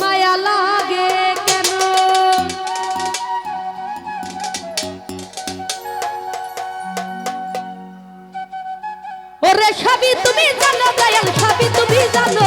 মায়া লাগে কেন? ওরে সবই তুমি জানো দয়াল সবই তুমি জানো।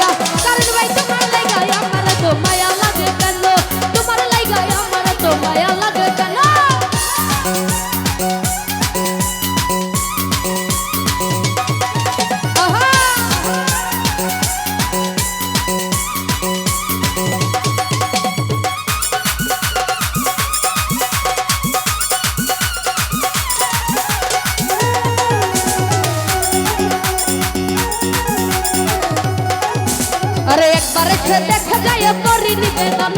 야. আরে একবার সে দেখা যায় করি নিবেদন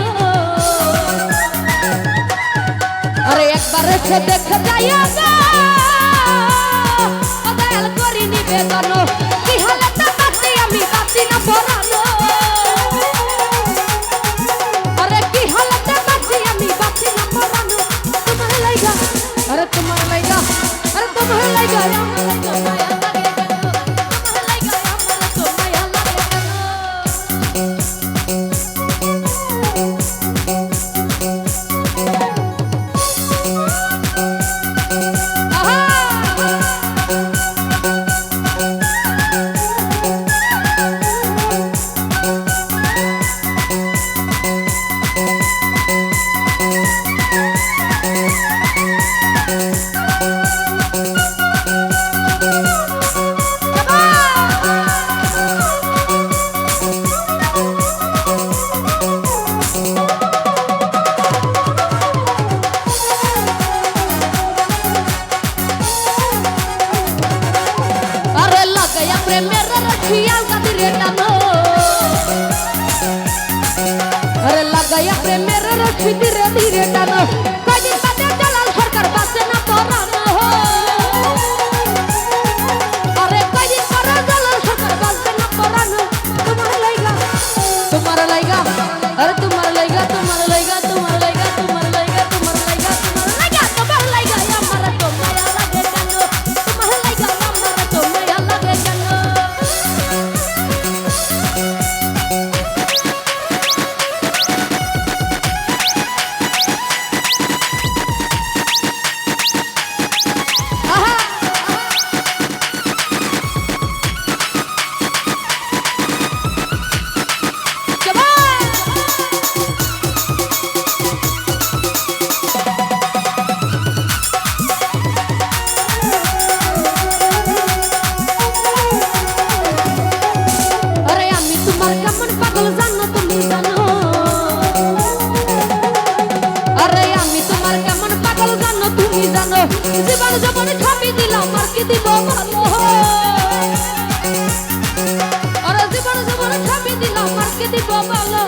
আরে একবার সে দেখা যায় শিয়াল কাদিরে টানো আরে লাগাইয়া প্রেমের রশি ধীরে ধীরে টানো। জীবন যখন ঠাপি দিলাম, আর কি দিব ভালো আর জীবন যখন ঠাপি দিলাম, আর কি দিব ভালো